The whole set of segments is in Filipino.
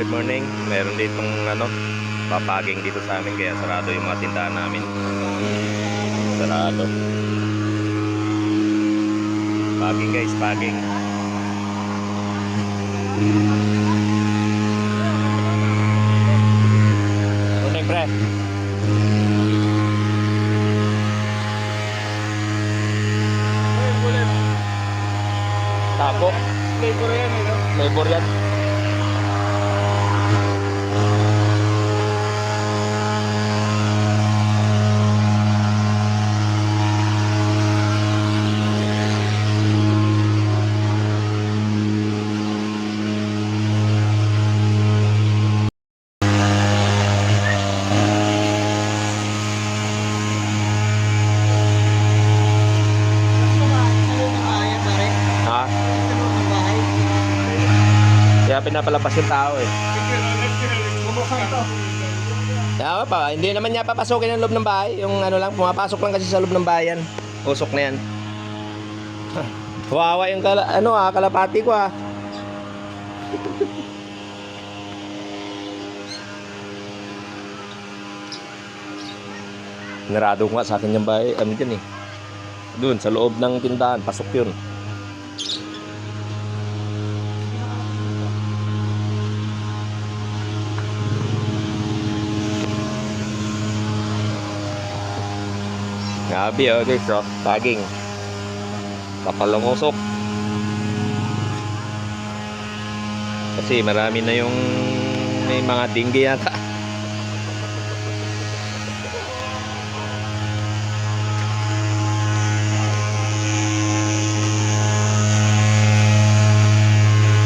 good morning. Meron ditong ano, papaging dito sa amin kaya sarado yung mga tindahan namin. Sarado. Paging guys, paging. Morning, pre. Tapo. Flavor yan eh, no? Flavor yan. Kaya pinapalapas yung tao eh. Kaya pa, hindi naman niya papasukin ang loob ng bahay. Yung ano lang, pumapasok lang kasi sa loob ng bayan. Usok na yan. Wawa yung kala, ano ah, kalapati ko ah. Narado ko nga sa akin yung bahay, ano dyan eh. Doon, sa loob ng tindahan, pasok yun. Grabe oh guys oh, tagging. Kapal usok. Kasi marami na yung may mga dinggi yata.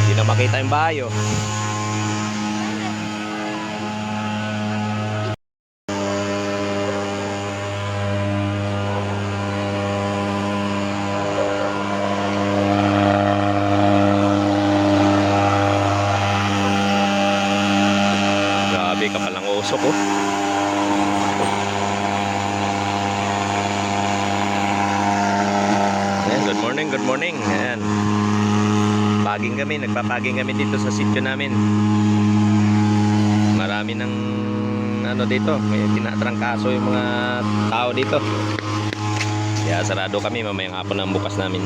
Hindi na makita yung bahay oh. Grabe ka palang usok oh. Ayan, good morning, good morning. Ayan. Paging kami, nagpapaging kami dito sa sityo namin. Marami ng ano dito, may tinatrangkaso yung mga tao dito. Kaya sarado kami mamayang hapon ang bukas namin.